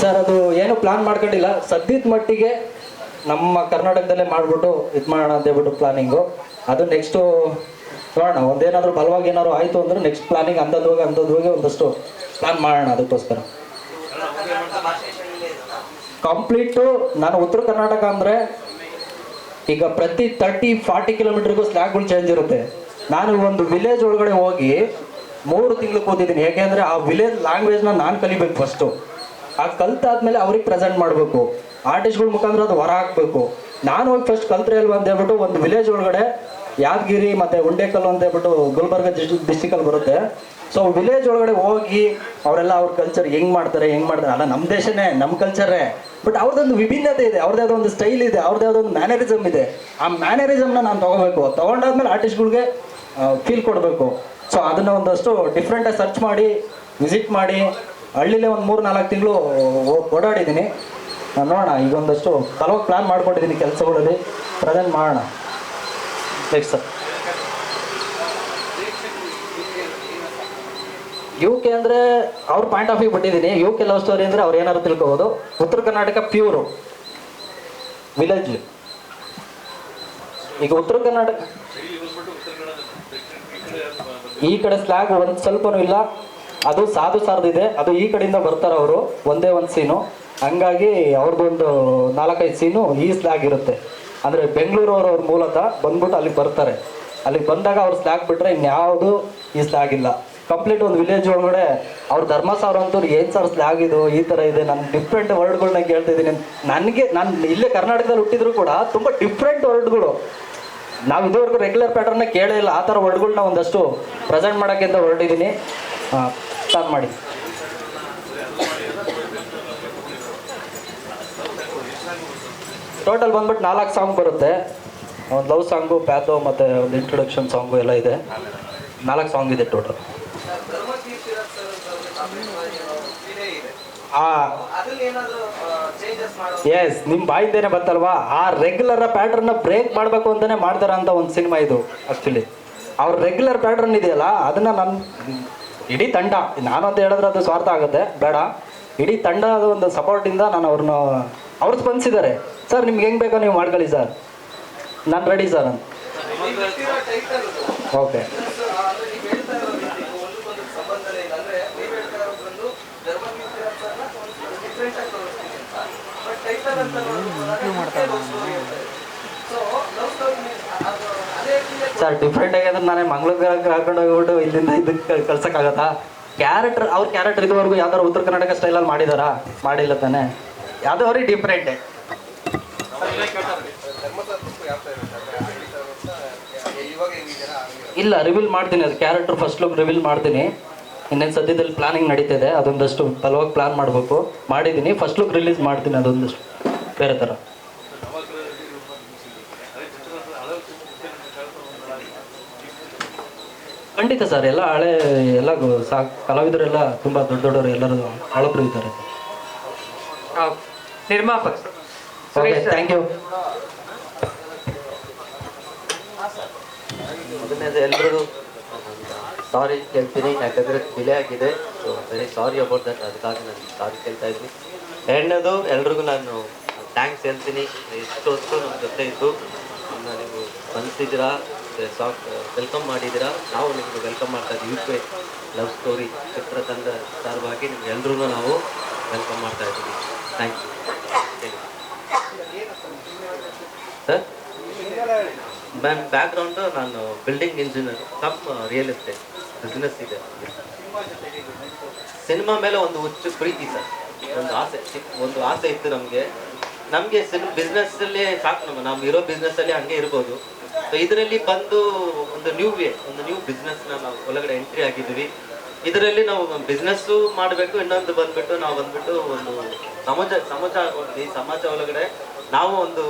ಸರ್, ಅದು ಏನು ಪ್ಲಾನ್ ಮಾಡ್ಕೊಂಡಿಲ್ಲ. ಸದ್ಯದ ಮಟ್ಟಿಗೆ ನಮ್ಮ ಕರ್ನಾಟಕದಲ್ಲೇ ಮಾಡ್ಬಿಟ್ಟು ಇದು ಮಾಡೋಣ ಅಂತ ಹೇಳ್ಬಿಟ್ಟು ಪ್ಲಾನಿಂಗು ಅದು ನೆಕ್ಸ್ಟು ನೋಡೋಣ, ಒಂದೇನಾದರೂ ಬಲವಾಗಿ ಏನಾದ್ರು ಆಯಿತು ಅಂದ್ರೆ ನೆಕ್ಸ್ಟ್ ಪ್ಲಾನಿಂಗ್ ಅಂಥದ್ದು ಹೋಗಿ ಅಂಥದ್ದು ಹೋಗಿ ಒಂದಷ್ಟು ಪ್ಲಾನ್ ಮಾಡೋಣ ಅದಕ್ಕೋಸ್ಕರ. ಕಂಪ್ಲೀಟು ನಾನು ಉತ್ತರ ಕರ್ನಾಟಕ ಅಂದರೆ ಈಗ ಪ್ರತಿ ತರ್ಟಿ ಫಾರ್ಟಿ ಕಿಲೋಮೀಟ್ರಿಗೂ ಸ್ಲ್ಯಾಗ್ಗಳು ಚೇಂಜ್ ಇರುತ್ತೆ. ನಾನು ಒಂದು ವಿಲೇಜ್ ಒಳಗಡೆ ಹೋಗಿ ಮೂರು ತಿಂಗಳು ಕೂತಿದ್ದೀನಿ. ಯಾಕೆಂದರೆ ಆ ವಿಲೇಜ್ ಲ್ಯಾಂಗ್ವೇಜ್ನ ನಾನು ಕಲಿಬೇಕು ಫಸ್ಟು ಆ ಕಲ್ತಾದ್ಮೇಲೆ ಅವ್ರಿಗೆ ಪ್ರೆಸೆಂಟ್ ಮಾಡಬೇಕು. ಆರ್ಟಿಸ್ಟ್ಗಳ ಮುಖಾಂತರ ಅದು ಹೊರ ಹಾಕಬೇಕು. ನಾನು ಹೋಗಿ ಫಸ್ಟ್ ಕಲ್ತ್ರೆ ಅಲ್ವಾ ಅಂತ ಹೇಳ್ಬಿಟ್ಟು ಒಂದು ವಿಲೇಜ್ ಒಳಗಡೆ ಯಾದಗಿರಿ ಮತ್ತು ಉಂಡೇಕಲ್ಲು ಅಂತ ಹೇಳ್ಬಿಟ್ಟು ಗುಲ್ಬರ್ಗ ಡಿಸ್ಟಿಕಲ್ಲಿ ಬರುತ್ತೆ. ಸೊ ವಿಲೇಜ್ ಒಳಗಡೆ ಹೋಗಿ ಅವರೆಲ್ಲ ಅವ್ರ ಕಲ್ಚರ್ ಹೆಂಗ್ ಮಾಡ್ತಾರೆ ಹೆಂಗ್ ಮಾಡ್ತಾರೆ ಅಲ್ಲ ನಮ್ಮ ದೇಶನೇ ನಮ್ಮ ಕಲ್ಚರೇ ಬಟ್ ಅವ್ರದ್ದೊಂದು ವಿಭಿನ್ನತೆ ಇದೆ ಅವ್ರದ್ದೇ ಒಂದು ಸ್ಟೈಲ್ ಇದೆ ಅವ್ರದ್ದೇ ಒಂದು ಮ್ಯಾನರಿಸಮ್ ಇದೆ. ಆ ಮ್ಯಾನರಿಸಮ್ನ ನಾನು ತಗೋಬೇಕು. ತಗೊಂಡಾದ್ಮೇಲೆ ಆರ್ಟಿಸ್ಟ್ಗಳಿಗೆ ಫೀಲ್ ಕೊಡಬೇಕು. ಸೊ ಅದನ್ನ ಒಂದಷ್ಟು ಡಿಫ್ರೆಂಟಾಗಿ ಸರ್ಚ್ ಮಾಡಿ ವಿಸಿಟ್ ಮಾಡಿ ಹಳ್ಳಿಲೇ ಒಂದು ಮೂರು ನಾಲ್ಕು ತಿಂಗಳು ಓಡಾಡಿದ್ದೀನಿ. ನೋಡೋಣ ಈಗ ಒಂದಷ್ಟು ಹಲವು ಪ್ಲ್ಯಾನ್ ಮಾಡ್ಕೊಂಡಿದ್ದೀನಿ ಕೆಲಸಗಳಲ್ಲಿ. ಪ್ರೆಸೆಂಟ್ ಮಾಡೋಣ. ನೆಕ್ಸ್ಟ್ ಸರ್ ಯು ಕೆ ಅಂದರೆ ಅವ್ರ ಪಾಯಿಂಟ್ ಆಫ್ ವ್ಯೂ ಬಿಟ್ಟಿದ್ದೀನಿ. ಯು ಕೆ ಲವ್ ಸ್ಟೋರಿ ಅಂದರೆ ಅವ್ರು ಏನಾದ್ರು ತಿಳ್ಕೊಬೋದು. ಉತ್ತರ ಕರ್ನಾಟಕ ಪ್ಯೂರು ವಿಲೇಜ್ ಈಗ ಉತ್ತರ ಕರ್ನಾಟಕ ಈ ಕಡೆ ಸ್ಲ್ಯಾಗ್ ಒಂದು ಸ್ವಲ್ಪನೂ ಇಲ್ಲ. ಅದು ಸಾಧು ಸಾರ್ದಿದೆ. ಅದು ಈ ಕಡೆಯಿಂದ ಬರ್ತಾರೆ ಅವರು. ಒಂದೇ ಒಂದು ಸೀನು. ಹಂಗಾಗಿ ಅವ್ರದ್ದೊಂದು ನಾಲ್ಕೈದು ಸೀನು ಈ ಸ್ಲ್ಯಾಗ್ ಇರುತ್ತೆ. ಅಂದರೆ ಬೆಂಗಳೂರು ಅವ್ರ ಮೂಲತಃ ಬಂದ್ಬಿಟ್ಟು ಅಲ್ಲಿಗೆ ಬರ್ತಾರೆ. ಅಲ್ಲಿಗೆ ಬಂದಾಗ ಅವ್ರು ಸ್ಲಾಗ್ ಬಿಟ್ರೆ ಇನ್ಯಾವುದು ಈ ಸ್ಲ್ಯಾಗ್ ಇಲ್ಲ. ಕಂಪ್ಲೀಟ್ ಒಂದು ವಿಲೇಜ್ ಒಳಗಡೆ ಅವ್ರ ಧರ್ಮಸಾರ ಅಂತವ್ರು, ಏನು ಸರ್ ಸ್ಲಾಗ್ ಇದು? ಈ ಥರ ಇದೆ. ನಾನು ಡಿಫ್ರೆಂಟ್ ವರ್ಡ್ಗಳನ್ನ ಕೇಳ್ತಿದ್ದೀನಿ. ನನಗೆ, ನಾನು ಇಲ್ಲೇ ಕರ್ನಾಟಕದಲ್ಲಿ ಹುಟ್ಟಿದ್ರು ಕೂಡ ತುಂಬ ಡಿಫ್ರೆಂಟ್ ವರ್ಡ್ಗಳು ನಾವು ಇದುವರೆಗೂ ರೆಗ್ಯುಲರ್ ಪ್ಯಾಟರ್ನ ಕೇಳೇ ಇಲ್ಲ. ಆ ಥರ ವರ್ಡ್ಗಳನ್ನ ಒಂದಷ್ಟು ಪ್ರೆಸೆಂಟ್ ಮಾಡೋಕ್ಕೆ ಅಂತ ಸ್ಟಾರ್ಟ್ ಮಾಡಿ. ಟೋಟಲ್ ಬಂದ್ಬಿಟ್ಟು ನಾಲ್ಕು ಸಾಂಗ್ ಬರುತ್ತೆ. ಒಂದು ಲವ್ ಸಾಂಗು ಪ್ಯಾಥೋ ಮತ್ತು ಒಂದು ಇಂಟ್ರೊಡಕ್ಷನ್ ಸಾಂಗು ಎಲ್ಲ ಇದೆ. ನಾಲ್ಕು ಸಾಂಗ್ ಇದೆ ಟೋಟಲ್ ಎಸ್ ನಿಮ್ಮ ಬಾಯಿಂದೇನೆ ಬತ್ತಲ್ವಾ ಆ ರೆಗ್ಯುಲರ್ ಪ್ಯಾಟ್ರನ್ನ ಬ್ರೇಕ್ ಮಾಡಬೇಕು ಅಂತಾನೆ ಮಾಡ್ತಾರ ಅಂತ ಒಂದು ಸಿನಿಮಾ ಇದು ಆ್ಯಕ್ಚುಲಿ ಅವ್ರ ರೆಗ್ಯುಲರ್ ಪ್ಯಾಟರ್ನ್ ಇದೆಯಲ್ಲ, ಅದನ್ನ ನನ್ನ ಇಡೀ ತಂಡ ನಾನು ಅಂತ ಹೇಳಿದ್ರೆ ಅದು ಸ್ವಾರ್ಥ ಆಗುತ್ತೆ, ಬೇಡ. ಇಡೀ ತಂಡದ ಒಂದು ಸಪೋರ್ಟಿಂದ ನಾನು ಅವ್ರನ್ನ, ಅವ್ರು ಸ್ಪಂದಿಸಿದ್ದಾರೆ. ಸರ್, ನಿಮ್ಗೆ ಹೆಂಗೆ ಬೇಕೋ ನೀವು ಮಾಡ್ಕೊಳ್ಳಿ ಸರ್. ನಾನು ರೆಡಿ ಸರ್ ಅಂತ. ಓಕೆ ಅಂದ್ರೆ ಸರ್ ಡಿಫ್ರೆಂಟ್ ಆಗಿದ್ರೆ ನಾನೇ ಮಂಗ್ಳೂರ್ಗೆ ಕರ್ಕೊಂಡು ಹೋಗ್ಬಿಟ್ಟು ಇಲ್ಲಿಂದ ಇದಕ್ಕೆ ಕಳ್ಸೋಕ್ಕಾಗತ್ತಾ? ಕ್ಯಾರೆಕ್ಟರ್ ಅವ್ರ ಕ್ಯಾರೆಕ್ಟರ್ ಇದುವರೆಗೂ ಯಾವ್ದಾದ್ರು ಉತ್ತರ ಕರ್ನಾಟಕ ಸ್ಟೈಲಲ್ಲಿ ಮಾಡಿದಾರಾ? ಮಾಡಿಲ್ಲ ತಾನೆ? ಯಾವುದೋ ಅವ್ರಿಗೆ ಡಿಫ್ರೆಂಟೇ ಇಲ್ಲ ರಿವೀಲ್ ಮಾಡ್ತೀನಿ ಅದು. ಕ್ಯಾರೆಕ್ಟರ್ ಫಸ್ಟ್ ಲುಕ್ ರಿವೀಲ್ ಮಾಡ್ತೀನಿ. ಇನ್ನೇನು ಸದ್ಯದಲ್ಲಿ ಪ್ಲಾನಿಂಗ್ ನಡೀತಿದೆ. ಅದೊಂದಷ್ಟು ಬಲವಾಗಿ ಪ್ಲಾನ್ ಮಾಡಬೇಕು. ಮಾಡಿದ್ದೀನಿ ಫಸ್ಟ್ ಲುಕ್ ರಿಲೀಸ್ ಮಾಡ್ತೀನಿ ಅದೊಂದಷ್ಟು. ಬೇರೆ ಥರ. ಖಂಡಿತ ಸರ್ ಎಲ್ಲ ಹಳೆ ಎಲ್ಲ ಕಲಾವಿದರೆಲ್ಲ ತುಂಬ ದೊಡ್ಡ ದೊಡ್ಡವರು ಎಲ್ಲರೂ ಹಳಬ್ರು ಇದ್ದಾರೆ. ಆ, ನಿರ್ಮಾಪಕ. ಸುರೇಶ್ ಸರ್. ಥ್ಯಾಂಕ್ ಯು ಮೊದಲನೇದು ಎಲ್ರಿಗೂ ಸಾರಿ ಕೇಳ್ತೀನಿ ಯಾಕಂದರೆ ಡಿಲೇ ಆಗಿದೆ. So very sorry about that ಅದಕ್ಕಾಗಿ ನಾನು ಸಾರಿ ಕೇಳ್ತಾ ಇದ್ದೀನಿ. ಎರಡನೇದು ಎಲ್ರಿಗೂ ನಾನು ಥ್ಯಾಂಕ್ಸ್ ಹೇಳ್ತೀನಿ. ಎಷ್ಟು ಹೊತ್ತು ನಮ್ಮ ಜೊತೆ ಇದ್ದು. ನೀವು ಬಂದಿದ್ದೀರಾ? ಸಾಫ್ಟ್ ವೆಲ್ಕಮ್ ಮಾಡಿದ್ದೀರಾ? ನಾವು ನಿಮ್ಗೆ ವೆಲ್ಕಮ್ ಮಾಡ್ತಾ ಇದ್ದೀವಿ. ಯು ಕೆ ಲವ್ ಸ್ಟೋರಿ ಚಿತ್ರತಂಡ ಸಾರವಾಗಿ ನಿಮ್ಗೆ ಎಲ್ರೂ ನಾವು ವೆಲ್ಕಮ್ ಮಾಡ್ತಾ ಇದ್ದೀವಿ. Thank you sir ma'am background ನಾನು building engineer cum real estate business ಇದೆ. ಸಿನಿಮಾ ಮೇಲೆ ಒಂದು ಹುಚ್ಚು ಪ್ರೀತಿ ಸರ್ ಒಂದು ಆಸೆ ಒಂದು ಆಸೆ ಇತ್ತು ನಮಗೆ. ನಮಗೆ ಸಿನ್ ಬಿಸ್ನೆಸ್ಸಲ್ಲಿ ಸಾಕು ನಮ್ಮ ನಾವು ಇರೋ ಬಿಸ್ನೆಸ್ಸಲ್ಲಿ ಹಂಗೆ ಇರ್ಬೋದು. ಸೊ ಇದರಲ್ಲಿ ಬಂದು ಒಂದು ನ್ಯೂ ವೇ ಒಂದು ನ್ಯೂ ಬಿಸ್ನೆಸ್ನ ನಾವು ಒಳಗಡೆ ಎಂಟ್ರಿ ಆಗಿದ್ದೀವಿ. ಇದರಲ್ಲಿ ನಾವು ಬಿಸ್ನೆಸ್ಸು ಮಾಡಬೇಕು, ಇನ್ನೊಂದು ಬಂದ್ಬಿಟ್ಟು ನಾವು ಬಂದ್ಬಿಟ್ಟು ಒಂದು ಸಮಾಜ ಸಮಾಜ ಈ ಸಮಾಜ ಒಳಗಡೆ ನಾವು ಒಂದು,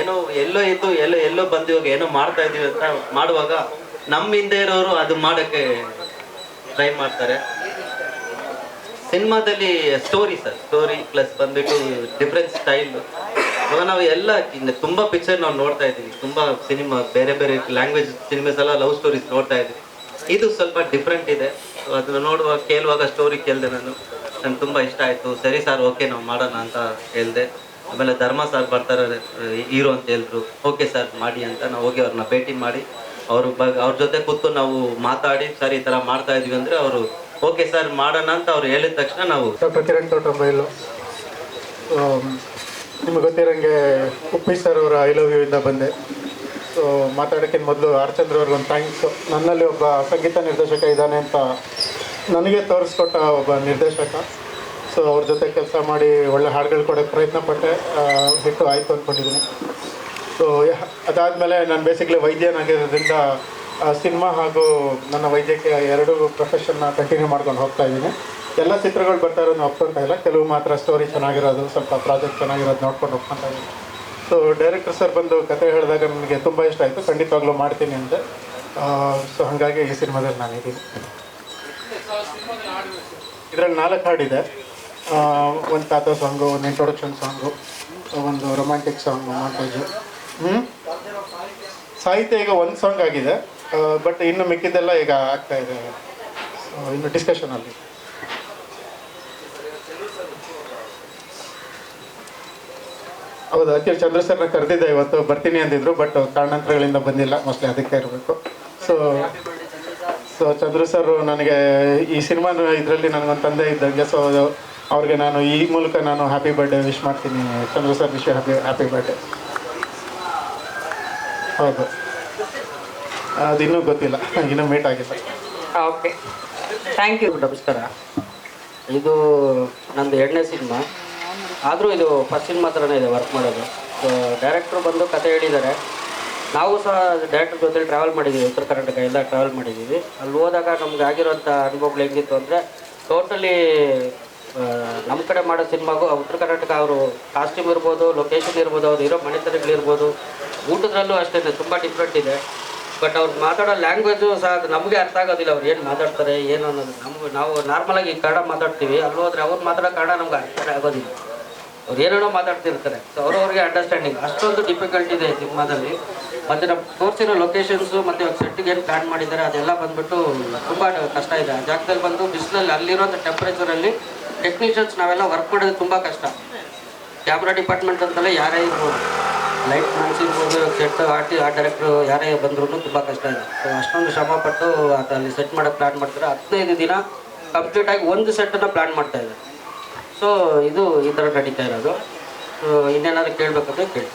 ಏನೋ ಎಲ್ಲೋ ಇದ್ದು, ಎಲ್ಲೋ ಎಲ್ಲೋ ಬಂದು ಏನೋ ಮಾಡ್ತಾ ಇದೀವಿ ಅಂತ ಮಾಡುವಾಗ ನಮ್ಮ ಹಿಂದೆ ಇರೋರು ಅದು ಮಾಡಕ್ಕೆ ಟ್ರೈ ಮಾಡ್ತಾರೆ. ಸಿನಿಮಾದಲ್ಲಿ ಸ್ಟೋರಿ ಸರ್ ಸ್ಟೋರಿ ಪ್ಲಸ್ ಬಂದ್ಬಿಟ್ಟು ಡಿಫ್ರೆಂಟ್ ಸ್ಟೈಲ್ ಇವಾಗ ನಾವು ಎಲ್ಲ ತುಂಬಾ ಪಿಕ್ಚರ್ ನಾವು ನೋಡ್ತಾ ಇದ್ದೀವಿ. ತುಂಬಾ ಸಿನಿಮಾ ಬೇರೆ ಬೇರೆ ಲ್ಯಾಂಗ್ವೇಜ್ ಸಿನಿಮಾಸ್ ಎಲ್ಲ ಲವ್ ಸ್ಟೋರೀಸ್ ನೋಡ್ತಾ ಇದ್ದೀವಿ. ಇದು ಸ್ವಲ್ಪ ಡಿಫ್ರೆಂಟ್ ಇದೆ. ಅದನ್ನ ನೋಡುವಾಗ ಕೇಳುವಾಗ ಸ್ಟೋರಿ ಕೇಳಿದೆ ನಾನು. ನಂಗೆ ತುಂಬಾ ಇಷ್ಟ ಆಯ್ತು. ಸರಿ ಸರ್ ಓಕೆ ನಾವು ಮಾಡೋಣ ಅಂತ ಹೇಳಿದೆ. ಆಮೇಲೆ ಧರ್ಮ ಸರ್ ಬರ್ತಾರೆ, ಹೀರೋ ಅಂತ ಹೇಳಿದ್ರು. ಓಕೆ ಸರ್ ಮಾಡಿ ಅಂತ ನಾವು ಹೋಗಿ ಅವ್ರನ್ನ ಭೇಟಿ ಮಾಡಿ, ಅವ್ರ ಬಗ್ಗೆ ಅವ್ರ ಜೊತೆ ಕೂತು ನಾವು ಮಾತಾಡಿ, ಸರ್, ಈ ಥರ ಮಾಡ್ತಾ ಇದೀವಿ ಅಂದ್ರೆ ಅವರು ಓಕೆ ಸರ್ ಮಾಡೋಣ ಅಂತ ಅವ್ರು ಹೇಳಿದ ತಕ್ಷಣ ನಾವು ನಿಮಗೆ ಗೊತ್ತಿರೋಂಗೆ ಉಪ್ಪಿ ಸರ್ ಅವರ ಐ ಲವ್ ಯು ಇಂದ ಬಂದೆ. ಸೊ ಮಾತಾಡೋಕ್ಕಿಂತ ಮೊದಲು ಹರಚಂದ್ರ ಅವ್ರಿಗೆ ಒಂದು ಥ್ಯಾಂಕ್ಸ್ ನನ್ನಲ್ಲಿ ಒಬ್ಬ ಸಂಗೀತ ನಿರ್ದೇಶಕ ಇದ್ದಾನೆ ಅಂತ ನನಗೆ ತೋರಿಸ್ಕೊಟ್ಟ ಒಬ್ಬ ನಿರ್ದೇಶಕ. ಸೊ ಅವ್ರ ಜೊತೆ ಕೆಲಸ ಮಾಡಿ ಒಳ್ಳೆ ಹಾಡುಗಳು ಕೊಡೋಕ್ಕೆ ಪ್ರಯತ್ನ ಪಟ್ಟೆ. ಹಿಟ್ಟು ಆಯಿತು ಅಂದ್ಕೊಂಡಿದ್ದೀನಿ ಸೊ ಅದಾದಮೇಲೆ ನಾನು ಬೇಸಿಕಲಿ ವೈದ್ಯನಾಗಿರೋದ್ರಿಂದ ಸಿನಿಮಾ ಹಾಗೂ ನನ್ನ ವೈದ್ಯಕೀಯ ಎರಡೂ ಪ್ರೊಫೆಷನ್ನ ಕಂಟಿನ್ಯೂ ಮಾಡ್ಕೊಂಡು ಹೋಗ್ತಾ ಇದ್ದೀನಿ. ಎಲ್ಲ ಚಿತ್ರಗಳು ಬರ್ತಾ ಇರೋದು ಒಪ್ಕೊಂತ ಇಲ್ಲ. ಕೆಲವು ಮಾತ್ರ ಸ್ಟೋರಿ ಚೆನ್ನಾಗಿರೋದು, ಸ್ವಲ್ಪ ಪ್ರಾಜೆಕ್ಟ್ ಚೆನ್ನಾಗಿರೋದು ನೋಡ್ಕೊಂಡು ಒಪ್ಕೊಂತ ಇಲ್ಲ ಸೊ ಡೈರೆಕ್ಟರ್ ಸರ್ ಬಂದು ಕತೆ ಹೇಳಿದಾಗ ನನಗೆ ತುಂಬ ಇಷ್ಟ ಆಯಿತು. ಖಂಡಿತವಾಗ್ಲೂ ಮಾಡ್ತೀನಿ ಅಂದೆ ಸೊ ಹಾಗಾಗಿ ಈ ಸಿನಿಮಾದಲ್ಲಿ ನಾನಿದ್ದೀನಿ. ಇದರಲ್ಲಿ ನಾಲ್ಕು ಹಾಡಿದೆ ಒಂದು ತಾತ ಸಾಂಗು, ಒಂದು ಇಂಟ್ರೊಡಕ್ಷನ್ ಸಾಂಗು, ಒಂದು ರೊಮ್ಯಾಂಟಿಕ್ ಸಾಂಗ್ ಮಾಂಟೇಜು ಹ್ಞೂ ಸಾಹಿತ್ಯ ಈಗ ಒಂದು ಸಾಂಗ್ ಆಗಿದೆ. ಬಟ್ ಇನ್ನು ಮಿಕ್ಕಿದ್ದೆಲ್ಲ ಈಗ ಆಗ್ತಾ ಇದೆ. ಸೊ ಇನ್ನು ಡಿಸ್ಕಷನಲ್ಲಿ ಹೌದು ಅಖಿಲ್ ಚಂದ್ರ ಸರ್ನ ಕರೆದಿದ್ದೆ ಇವತ್ತು. ಬರ್ತೀನಿ ಅಂದಿದ್ರು ಬಟ್ ಕಾರಣಾಂತರಗಳಿಂದ ಬಂದಿಲ್ಲ. ಮೋಸ್ಟ್ಲಿ ಅದಕ್ಕೆ ಇರಬೇಕು. ಸೊ ಸೊ ಚಂದ್ರ ಸರ್ ನನಗೆ ಈ ಸಿನಿಮಾ ಇದರಲ್ಲಿ ನನಗೊಂದು ತಂದೆ ಇದ್ದಂಗೆ ಸೊ ಅವ್ರಿಗೆ ನಾನು ಈ ಮೂಲಕ ನಾನು ಹ್ಯಾಪಿ ಬರ್ಡೇ ವಿಶ್ ಮಾಡ್ತೀನಿ. Chandra sir wish happy happy birthday ಹೌದು. ಅದು ಇನ್ನೂ ಗೊತ್ತಿಲ್ಲ. ಇನ್ನೂ ಮೀಟ್ ಆಗಿಲ್ಲ. ಓಕೆ ಥ್ಯಾಂಕ್ ಯು ನಮಸ್ಕಾರ. ಇದು ನಂದು ಎರಡನೇ ಸಿನಿಮಾ. ಆದರೂ ಇದು ಫಸ್ಟ್ ಸಿನಿಮಾ ಥರನೇ ಇದೆ ವರ್ಕ್ ಮಾಡೋದು. ಡೈರೆಕ್ಟ್ರು ಬಂದು ಕತೆ ಹೇಳಿದ್ದಾರೆ. ನಾವು ಸಹ ಡೈರೆಕ್ಟ್ರ್ ಜೊತೆ ಟ್ರಾವೆಲ್ ಮಾಡಿದ್ದೀವಿ ಉತ್ತರ ಕರ್ನಾಟಕ ಎಲ್ಲ ಟ್ರಾವೆಲ್ ಮಾಡಿದ್ದೀವಿ ಅಲ್ಲಿ ಹೋದಾಗ ನಮ್ಗೆ ಆಗಿರೋಂಥ ಅನುಭವಗಳು ಹೆಂಗಿತ್ತು ಅಂದರೆ ಟೋಟಲಿ ನಮ್ಮ ಕಡೆ ಮಾಡೋ ಸಿನಿಮಾಗೂ ಉತ್ತರ ಕರ್ನಾಟಕ ಅವರು ಕಾಸ್ಟ್ಯೂಮ್ ಇರ್ಬೋದು ಲೊಕೇಶನ್ ಇರ್ಬೋದು, ಅವ್ರು ಇರೋ ಮನೆತನಗಳಿರ್ಬೋದು ಊಟದಲ್ಲೂ ಅಷ್ಟೇ ತುಂಬ ಡಿಫ್ರೆಂಟ್ ಇದೆ. ಬಟ್ ಅವ್ರು ಮಾತಾಡೋ ಲ್ಯಾಂಗ್ವೇಜು ಸಹ ಅದು ನಮಗೆ ಅರ್ಥ ಆಗೋದಿಲ್ಲ, ಅವ್ರು ಏನು ಮಾತಾಡ್ತಾರೆ, ಏನು ಅನ್ನೋದು. ನಮ್ಗೆ ನಾವು ನಾರ್ಮಲಾಗಿ ಕನ್ನಡ ಮಾತಾಡ್ತೀವಿ, ಅಲ್ಲಿ ಹೋದರೆ ಅವ್ರು ಮಾತಾಡೋ ಕನ್ನಡ ನಮ್ಗೆ ಅರ್ಥ ಆಗೋದಿಲ್ಲ. ಅವ್ರು ಏನೇನೋ ಮಾತಾಡ್ತಿರ್ತಾರೆ. ಸೊ ಅವ್ರವ್ರಿಗೆ ಅಂಡರ್ಸ್ಟ್ಯಾಂಡಿಂಗ್ ಅಷ್ಟೊಂದು ಡಿಫಿಕಲ್ಟ್ ಇದೆ ಸಿನಿಮಾದಲ್ಲಿ. ಮತ್ತು ನಮ್ಮ ತೋರಿಸಿರೋ ಲೊಕೇಶನ್ಸು ಮತ್ತು ಸೆಟ್ಟಿಗೆ ಏನು ಪ್ಲ್ಯಾನ್ ಮಾಡಿದ್ದಾರೆ ಅದೆಲ್ಲ ಬಂದುಬಿಟ್ಟು ತುಂಬ ಕಷ್ಟ ಇದೆ. ಆ ಜಾಗದಲ್ಲಿ ಬಂದು ಬಿಸಿಲಲ್ಲಿ ಅಲ್ಲಿರೋಂಥ ಟೆಂಪ್ರೇಚರಲ್ಲಿ ಟೆಕ್ನಿಷಿಯನ್ಸ್ ನಾವೆಲ್ಲ ವರ್ಕ್ ಮಾಡೋದು ತುಂಬ ಕಷ್ಟ. ಕ್ಯಾಮ್ರಾ ಡಿಪಾರ್ಟ್ಮೆಂಟ್ ಅಂತಲೇ ಯಾರೇ ಇರ್ಬೋದು. ಲೈಟ್ ಮ್ಯಾನ್ಸ್ ಇರ್ಬೋದು ಸೆಟ್ ಆರ್ಟಿ ಆ ಡೈರೆಕ್ಟ್ರು ಯಾರೇ ಬಂದ್ರೂ ತುಂಬ ಕಷ್ಟ ಇದೆ. ಸೊ ಅಷ್ಟೊಂದು ಶ್ರಮಪಟ್ಟು ಅದು ಅಲ್ಲಿ ಸೆಟ್ ಮಾಡೋಕ್ಕೆ ಪ್ಲ್ಯಾನ್ ಮಾಡ್ತಾರೆ. ಹದಿನೈದು ದಿನ ಕಂಪ್ಲೀಟಾಗಿ ಒಂದು ಸೆಟ್ಟನ್ನು ಪ್ಲ್ಯಾನ್ ಮಾಡ್ತಾ ಇದ್ದಾರೆ. ಸೊ ಇದು ಈ ಥರ ನಡೀತಾ ಇರೋದು. ಇನ್ನೇನಾದ್ರು ಕೇಳಬೇಕಂದ್ರೆ ಕೇಳಿ.